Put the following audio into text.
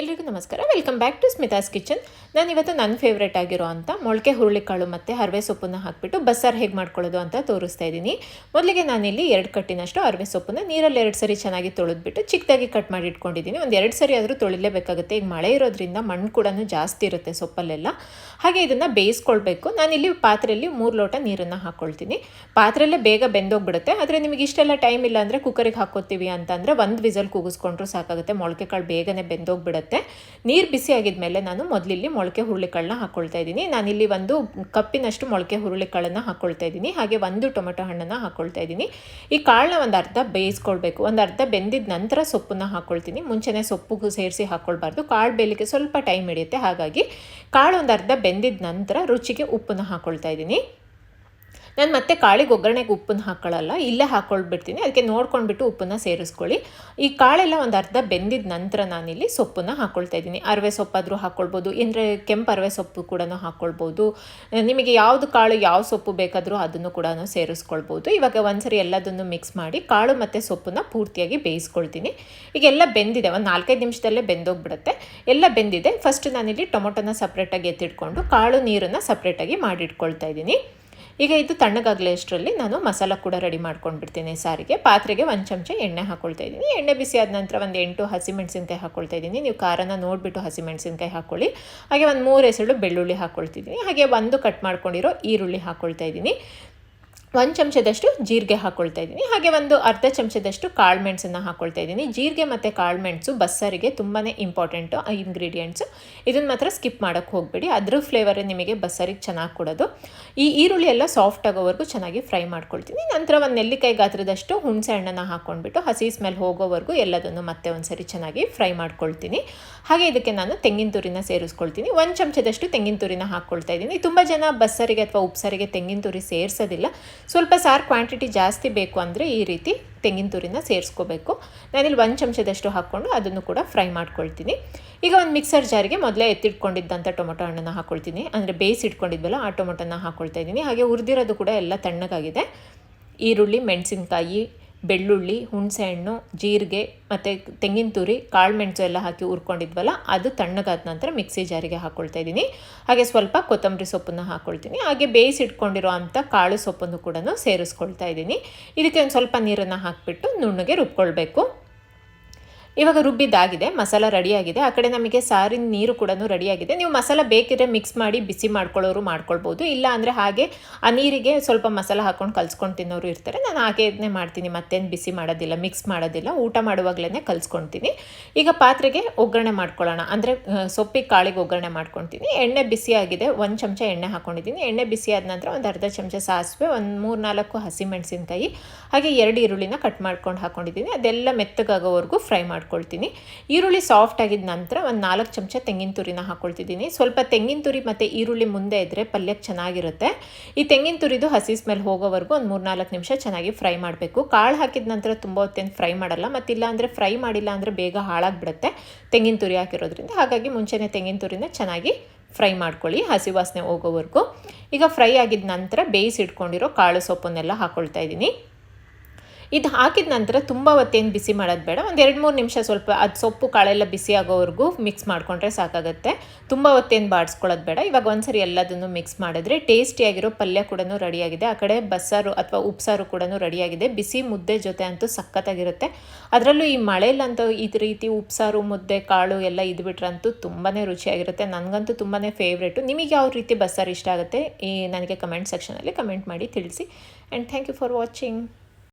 ಎಲ್ರಿಗೂ ನಮಸ್ಕಾರ. Welcome back to Smita's kitchen ನಾನು ಇವತ್ತು ನನ್ನ ಫೇವ್ರೇಟ್ ಆಗಿರೋ ಅಂತ ಮೊಳಕೆ ಹುರುಳಿಕಾಳು ಮತ್ತು ಹರವೆ ಸೊಪ್ಪನ್ನು ಹಾಕಿಬಿಟ್ಟು ಬಸ್ಸಾರು ಹೇಗೆ ಮಾಡ್ಕೊಳ್ಳೋದು ಅಂತ ತೋರಿಸ್ತಾ ಇದ್ದೀನಿ. ಮೊದಲಿಗೆ ನಾನಿಲ್ಲಿ ಎರಡು ಕಟ್ಟಿನಷ್ಟು ಹರವೆ ಸೊಪ್ಪನ್ನು ನೀರಲ್ಲಿ ಎರಡು ಸರಿ ಚೆನ್ನಾಗಿ ತೊಳೆದ್ಬಿಟ್ಟು ಚಿಕ್ಕದಾಗಿ ಕಟ್ ಮಾಡಿ ಇಟ್ಕೊಂಡಿದ್ದೀನಿ. ಒಂದು ಎರಡು ಸರಿ ಆದರೂ ತೊಳಿಲೇಬೇಕಾಗುತ್ತೆ. ಈಗ ಮಳೆ ಇರೋದ್ರಿಂದ ಮಣ್ಣು ಕೂಡ ಜಾಸ್ತಿ ಇರುತ್ತೆ ಸೊಪ್ಪಲ್ಲೆಲ್ಲ. ಹಾಗೆ ಇದನ್ನು ಬೇಯಿಸ್ಕೊಳ್ಬೇಕು. ನಾನಿಲ್ಲಿ ಪಾತ್ರೆಯಲ್ಲಿ ಮೂರು ಲೋಟ ನೀರನ್ನು ಹಾಕ್ಕೊಳ್ತೀನಿ ಪಾತ್ರೆಯಲ್ಲೇ ಬೇಗ ಬೆಂದೋಗ್ಬಿಡುತ್ತೆ. ಆದರೆ ನಿಮಗೆ ಇಷ್ಟೆಲ್ಲ ಟೈಮ್ ಇಲ್ಲ ಅಂದರೆ ಕುಕ್ಕರಿಗೆ ಹಾಕೋತೀವಿ ಅಂತಂದರೆ ಒಂದು ವಿಸಲ್ ಕೂಗಿಸ್ಕೊಂಡ್ರೂ ಸಾಕಾಗುತ್ತೆ. ಮೊಳಕೆ ಕಾಳು ಬೇಗನೆ ಬೆಂದೋಗ್ಬಿಡುತ್ತೆ. ನೀರು ಬಿಸಿ ಆಗಿದ್ಮೇಲೆ ನಾನು ಮೊದಲಿಲ್ಲಿ ಮೊಳಕೆ ಹುರುಳಿಕಾಳನ್ನ ಹಾಕ್ಕೊಳ್ತಾ ಇದ್ದೀನಿ. ನಾನಿಲ್ಲಿ ಒಂದು ಕಪ್ಪಿನಷ್ಟು ಮೊಳಕೆ ಹುರುಳಿಕಾಳನ್ನು ಹಾಕ್ಕೊಳ್ತಾ ಇದ್ದೀನಿ. ಹಾಗೆ ಒಂದು ಟೊಮೆಟೊ ಹಣ್ಣನ್ನು ಹಾಕ್ಕೊಳ್ತಾ ಇದ್ದೀನಿ. ಈ ಕಾಳನ್ನ ಒಂದು ಅರ್ಧ ಬೇಯಿಸ್ಕೊಳ್ಬೇಕು. ಒಂದು ಅರ್ಧ ಬೆಂದಿದ ನಂತರ ಸೊಪ್ಪನ್ನ ಹಾಕ್ಕೊಳ್ತೀನಿ ಮುಂಚೆನೇ ಸೊಪ್ಪು ಸೇರಿಸಿ ಹಾಕ್ಕೊಳ್ಬಾರ್ದು ಕಾಳು ಬೇಯಲಿಕ್ಕೆ ಸ್ವಲ್ಪ ಟೈಮ್ ಹಿಡಿಯುತ್ತೆ. ಹಾಗಾಗಿ ಕಾಳು ಒಂದು ಅರ್ಧ ಬೆಂದಿದ ನಂತರ ರುಚಿಗೆ ಉಪ್ಪನ್ನು ಹಾಕ್ಕೊಳ್ತಾ ಇದ್ದೀನಿ. ನಾನು ಮತ್ತೆ ಕಾಳಿಗೆ ಒಗ್ಗರಣೆಗೆ ಉಪ್ಪನ್ನು ಹಾಕ್ಕೊಳ್ಳಲ್ಲ ಇಲ್ಲೇ ಹಾಕ್ಕೊಳ್ಬಿಡ್ತೀನಿ ಅದಕ್ಕೆ ನೋಡ್ಕೊಂಡ್ಬಿಟ್ಟು ಉಪ್ಪನ್ನು ಸೇರಿಸ್ಕೊಳ್ಳಿ. ಈ ಕಾಳೆಲ್ಲ ಒಂದು ಅರ್ಧ ಬೆಂದಿದ ನಂತರ ನಾನಿಲ್ಲಿ ಸೊಪ್ಪನ್ನು ಹಾಕ್ಕೊಳ್ತಾ ಇದ್ದೀನಿ. ಅರವೆ ಸೊಪ್ಪಾದರೂ ಹಾಕ್ಕೊಳ್ಬೋದು ಅಂದರೆ ಕೆಂಪು ಅರವೆ ಸೊಪ್ಪು ಕೂಡ ಹಾಕ್ಕೊಳ್ಬೋದು ನಿಮಗೆ ಯಾವುದು ಕಾಳು ಯಾವ ಸೊಪ್ಪು ಬೇಕಾದರೂ ಅದನ್ನು ಕೂಡ ಸೇರಿಸ್ಕೊಳ್ಬೋದು. ಇವಾಗ ಒಂದ್ಸರಿ ಎಲ್ಲದನ್ನು ಮಿಕ್ಸ್ ಮಾಡಿ ಕಾಳು ಮತ್ತು ಸೊಪ್ಪನ್ನು ಪೂರ್ತಿಯಾಗಿ ಬೇಯಿಸ್ಕೊಳ್ತೀನಿ. ಈಗ ಎಲ್ಲ ಬೆಂದಿದೆ, ಒಂದು ನಾಲ್ಕೈದು ನಿಮಿಷದಲ್ಲೇ ಬೆಂದೋಗ್ಬಿಡುತ್ತೆ. ಎಲ್ಲ ಬೆಂದಿದೆ. ಫಸ್ಟ್ ನಾನಿಲ್ಲಿ ಟೊಮೊಟೊನ ಸಪ್ರೇಟಾಗಿ ಎತ್ತಿಟ್ಕೊಂಡು ಕಾಳು ನೀರನ್ನು ಸಪ್ರೇಟಾಗಿ ಮಾಡಿಟ್ಕೊಳ್ತಾ ಇದ್ದೀನಿ. ಈಗ ಇದು ತಣ್ಣಗಾಗಲೇ ಅಷ್ಟರಲ್ಲಿ ನಾನು ಮಸಾಲ ಕೂಡ ರೆಡಿ ಮಾಡ್ಕೊಂಡ್ಬಿಡ್ತೀನಿ ಸಾರಿಗೆ. ಪಾತ್ರೆಗೆ ಒಂದು ಚಮಚ ಎಣ್ಣೆ ಹಾಕ್ಕೊಳ್ತಾ ಇದ್ದೀನಿ. ಎಣ್ಣೆ ಬಿಸಿ ಆದ ನಂತರ ಒಂದು ಎಂಟು ಹಸಿಮೆಣಸಿನ್ಕಾಯಿ ಹಾಕ್ಕೊಳ್ತಾ ಇದ್ದೀನಿ. ನೀವು ಖಾರನ ನೋಡಿಬಿಟ್ಟು ಹಸಿಮೆಣಸಿನ್ಕಾಯಿ ಹಾಕ್ಕೊಳ್ಳಿ ಹಾಗೆ ಒಂದು ಮೂರು ಹೆಸರು ಬೆಳ್ಳುಳ್ಳಿ ಹಾಕ್ಕೊಳ್ತಿದ್ದೀನಿ ಹಾಗೆ ಒಂದು ಕಟ್ ಮಾಡ್ಕೊಂಡಿರೋ ಈರುಳ್ಳಿ ಹಾಕ್ಕೊಳ್ತಾ ಇದ್ದೀನಿ. ಒಂದು ಚಮಚದಷ್ಟು ಜೀರಿಗೆ ಹಾಕ್ಕೊಳ್ತಾ ಇದ್ದೀನಿ. ಹಾಗೆ ಒಂದು ಅರ್ಧ ಚಮಚದಷ್ಟು ಕಾಳು ಮೆಣಸನ್ನು ಹಾಕ್ಕೊಳ್ತಾ ಇದ್ದೀನಿ. ಜೀರಿಗೆ ಮತ್ತು ಕಾಳು ಬಸ್ಸರಿಗೆ ತುಂಬಾ ಇಂಪಾರ್ಟೆಂಟು ಇಂಗ್ರೀಡಿಯೆಂಟ್ಸು ಇದನ್ನು ಮಾತ್ರ ಸ್ಕಿಪ್ ಮಾಡೋಕ್ಕೆ ಹೋಗಬೇಡಿ. ಅದ್ರ ಫ್ಲೇವರ್ ನಿಮಗೆ ಬಸ್ಸರಿಗೆ ಚೆನ್ನಾಗಿ ಕೊಡೋದು. ಈ ಈರುಳ್ಳಿ ಎಲ್ಲ ಸಾಫ್ಟ್ ಆಗೋವರೆಗೂ ಚೆನ್ನಾಗಿ ಫ್ರೈ ಮಾಡ್ಕೊಳ್ತೀನಿ. ನಂತರ ಒಂದು ನೆಲ್ಲಿಕಾಯಿ ಗಾತ್ರದಷ್ಟು ಹುಣಸೆ ಹಣ್ಣನ್ನು ಹಾಕ್ಕೊಂಡ್ಬಿಟ್ಟು ಹಸಿ ಸ್ಮೆಲ್ ಹೋಗೋವರೆಗೂ ಎಲ್ಲದನ್ನು ಮತ್ತೆ ಒಂದು ಚೆನ್ನಾಗಿ ಫ್ರೈ ಮಾಡ್ಕೊಳ್ತೀನಿ. ಹಾಗೆ ಇದಕ್ಕೆ ನಾನು ತೆಂಗಿನ ತುರಿನ ಸೇರಿಸ್ಕೊಳ್ತೀನಿ. ಒಂದು ಚಮಚದಷ್ಟು ತೆಂಗಿನ ತುರಿನ ಹಾಕ್ಕೊಳ್ತಾ ಇದ್ದೀನಿ. ತುಂಬ ಜನ ಬಸ್ಸರಿಗೆ ಅಥವಾ ಉಪ್ಸಾರಿಗೆ ತೆಂಗಿನ ತುರಿ ಸೇರಿಸೋದಿಲ್ಲ. ಸ್ವಲ್ಪ ಸಾರು ಕ್ವಾಂಟಿಟಿ ಜಾಸ್ತಿ ಬೇಕು ಅಂದರೆ ಈ ರೀತಿ ತೆಂಗಿನ ತುರಿನ ಸೇರಿಸ್ಕೋಬೇಕು. ನಾನಿಲ್ಲಿ ಒಂದು ಚಮಚದಷ್ಟು ಹಾಕ್ಕೊಂಡು ಅದನ್ನು ಕೂಡ ಫ್ರೈ ಮಾಡ್ಕೊಳ್ತೀನಿ. ಈಗ ಒಂದು ಮಿಕ್ಸರ್ ಜಾರಿಗೆ ಮೊದಲೇ ಎತ್ತಿಟ್ಕೊಂಡಿದ್ದಂಥ ಟೊಮೊಟೊ ಹಣ್ಣನ್ನು ಹಾಕ್ಕೊಳ್ತೀನಿ ಅಂದರೆ ಬೇಯಿಸಿ ಇಟ್ಕೊಂಡಿದ್ವಲ್ಲ ಆ ಟೊಮೊಟೊನ ಹಾಕ್ಕೊಳ್ತಾ ಇದ್ದೀನಿ. ಹಾಗೆ ಹುರಿದಿರೋದು ಕೂಡ ಎಲ್ಲ ತಣ್ಣಗಾಗಿದೆ. ಈರುಳ್ಳಿ, ಮೆಣಸಿನ್ಕಾಯಿ ಬೆಳ್ಳುಳ್ಳಿ, ಹುಣಸೆಹಣ್ಣು, ಜೀರಿಗೆ ಮತ್ತು ತೆಂಗಿನ ತುರಿ, ಕಾಳು ಮೆಣಸು ಎಲ್ಲ ಹಾಕಿ ಹುರ್ಕೊಂಡಿದ್ವಲ್ಲ, ಅದು ತಣ್ಣಗಾದ ನಂತರ ಮಿಕ್ಸಿ ಜಾರಿಗೆ ಹಾಕ್ಕೊಳ್ತಾ ಇದ್ದೀನಿ. ಹಾಗೆ ಸ್ವಲ್ಪ ಕೊತ್ತಂಬರಿ ಸೊಪ್ಪನ್ನು ಹಾಕ್ಕೊಳ್ತೀನಿ ಹಾಗೆ ಬೇಯಿಸಿಟ್ಕೊಂಡಿರೋ ಅಂಥ ಕಾಳು ಸೊಪ್ಪನ್ನು ಕೂಡ ಸೇರಿಸ್ಕೊಳ್ತಾ ಇದ್ದೀನಿ. ಇದಕ್ಕೆ ಒಂದು ಸ್ವಲ್ಪ ನೀರನ್ನು ಹಾಕಿಬಿಟ್ಟು ನುಣ್ಣಗೆ ರುಬ್ಕೊಳ್ಬೇಕು. ಇವಾಗ ರುಬ್ಬಿದ್ದಾಗಿದೆ, ಮಸಾಲ ರೆಡಿಯಾಗಿದೆ. ಆ ಕಡೆ ನಮಗೆ ಸಾರಿನ ನೀರು ಕೂಡ ರೆಡಿಯಾಗಿದೆ. ನೀವು ಮಸಾಲ ಬೇಕಿದ್ರೆ ಮಿಕ್ಸ್ ಮಾಡಿ ಬಿಸಿ ಮಾಡ್ಕೊಳ್ಳೋರು ಮಾಡ್ಕೊಳ್ಬೋದು. ಇಲ್ಲ ಅಂದರೆ ಹಾಗೆ ಆ ನೀರಿಗೆ ಸ್ವಲ್ಪ ಮಸಾಲ ಹಾಕ್ಕೊಂಡು ಕಲ್ಸ್ಕೊಂಡು ತಿನ್ನೋರು ಇರ್ತಾರೆ. ನಾನು ಹಾಗೇನೆ ಮಾಡ್ತೀನಿ. ಮತ್ತೇನು ಬಿಸಿ ಮಾಡೋದಿಲ್ಲ ಮಿಕ್ಸ್ ಮಾಡೋದಿಲ್ಲ. ಊಟ ಮಾಡುವಾಗಲೇ ಕಲ್ಸ್ಕೊಳ್ತೀನಿ ಈಗ ಪಾತ್ರೆಗೆ ಒಗ್ಗರಣೆ ಮಾಡ್ಕೊಳ್ಳೋಣ. ಅಂದರೆ ಸೊಪ್ಪಿಗೆ ಕಾಳಿಗೆ ಒಗ್ಗರಣೆ ಮಾಡ್ಕೊಳ್ತೀನಿ. ಎಣ್ಣೆ ಬಿಸಿ ಆಗಿದೆ ಒಂದು ಚಮಚ ಎಣ್ಣೆ ಹಾಕ್ಕೊಂಡಿದ್ದೀನಿ ಎಣ್ಣೆ ಬಿಸಿ ಆದ ನಂತರ ಒಂದು ಅರ್ಧ ಚಮಚ ಸಾಸಿವೆ, ಒಂದು ಮೂರು ನಾಲ್ಕು ಹಸಿಮೆಣಸಿನ್ಕಾಯಿ ಹಾಗೆ ಎರಡು ಈರುಳ್ಳಿನ ಕಟ್ ಮಾಡ್ಕೊಂಡು ಹಾಕ್ಕೊಂಡಿದ್ದೀನಿ ಅದೆಲ್ಲ ಮೆತ್ತಗಾಗೋವರೆಗೂ ಫ್ರೈ ಮಾಡಿ ಮಾಡ್ಕೊಳ್ತೀನಿ. ಈರುಳ್ಳಿ ಸಾಫ್ಟ್ ಆಗಿದ ನಂತರ ಒಂದು ನಾಲ್ಕು ಚಮಚ ತೆಂಗಿನ ತುರಿನ ಹಾಕ್ಕೊಳ್ತಿದ್ದೀನಿ ಸ್ವಲ್ಪ ತೆಂಗಿನ ತುರಿ ಮತ್ತು ಈರುಳ್ಳಿ ಮುಂದೆ ಇದ್ದರೆ ಪಲ್ಯಕ್ಕೆ ಚೆನ್ನಾಗಿರುತ್ತೆ. ಈ ತೆಂಗಿನ ತುರಿದು ಹಸಿ ಸ್ಮೆಲ್ ಹೋಗೋವರೆಗೂ ಒಂದು ಮೂರು ನಾಲ್ಕು ನಿಮಿಷ ಚೆನ್ನಾಗಿ ಫ್ರೈ ಮಾಡಬೇಕು. ಕಾಳು ಹಾಕಿದ ನಂತರ ತುಂಬ ಹೊತ್ತೇನು ಫ್ರೈ ಮಾಡಲ್ಲ. ಮತ್ತಿಲ್ಲ ಅಂದರೆ ಫ್ರೈ ಮಾಡಿಲ್ಲ ಅಂದರೆ ಬೇಗ ಹಾಳಾಗಿಬಿಡುತ್ತೆ ತೆಂಗಿನ ತುರಿ ಹಾಕಿರೋದ್ರಿಂದ. ಹಾಗಾಗಿ ಮುಂಚೆನೇ ತೆಂಗಿನ ತುರಿನ ಚೆನ್ನಾಗಿ ಫ್ರೈ ಮಾಡ್ಕೊಳ್ಳಿ ಹಸಿ ವಾಸನೆ ಹೋಗೋವರೆಗೂ. ಈಗ ಫ್ರೈ ಆಗಿದ ನಂತರ ಬೇಯಿಸಿಟ್ಕೊಂಡಿರೋ ಕಾಳು ಸೊಪ್ಪನ್ನೆಲ್ಲ ಹಾಕ್ಕೊಳ್ತಾ ಇದ್ದೀನಿ. ಇದು ಹಾಕಿದ ನಂತರ ತುಂಬ ಹೊತ್ತೇನು ಬಿಸಿ ಮಾಡೋದು ಬೇಡ. ಒಂದು ಎರಡು ಮೂರು ನಿಮಿಷ ಸ್ವಲ್ಪ ಅದು ಸೊಪ್ಪು, ಕಾಳೆಲ್ಲ ಬಿಸಿ ಆಗೋವರೆಗೂ ಮಿಕ್ಸ್ ಮಾಡಿಕೊಂಡ್ರೆ ಸಾಕಾಗುತ್ತೆ. ತುಂಬ ಹೊತ್ತೇನು ಬಾಡಿಸ್ಕೊಳ್ಳೋದು ಬೇಡ. ಇವಾಗ ಒಂದ್ಸರಿ ಎಲ್ಲದನ್ನು ಮಿಕ್ಸ್ ಮಾಡಿದ್ರೆ ಟೇಸ್ಟಿಯಾಗಿರೋ ಪಲ್ಯ ಕೂಡ ರೆಡಿಯಾಗಿದೆ. ಆ ಕಡೆ ಬಸ್ಸಾರು ಅಥವಾ ಉಪ್ಸಾರು ಕೂಡ ರೆಡಿಯಾಗಿದೆ. ಬಿಸಿ ಮುದ್ದೆ ಜೊತೆ ಅಂತೂ ಸಖತ್ತಾಗಿರುತ್ತೆ. ಅದರಲ್ಲೂ ಈ ಮಳೆಯಲ್ಲಂತೂ ಈ ರೀತಿ ಉಪ್ಸಾರು, ಮುದ್ದೆ, ಕಾಳು ಎಲ್ಲ ಇದ್ಬಿಟ್ರಂತೂ ತುಂಬಾ ರುಚಿಯಾಗಿರುತ್ತೆ. ನನಗಂತೂ ತುಂಬಾ ಫೇವ್ರೇಟು ನಿಮಗೆ ಯಾವ ರೀತಿ ಬಸ್ಸಾರು ಇಷ್ಟ ಆಗುತ್ತೆ, ಈ ನನಗೆ ಕಮೆಂಟ್ ಸೆಕ್ಷನಲ್ಲಿ ಕಮೆಂಟ್ ಮಾಡಿ ತಿಳಿಸಿ. And thank you for watching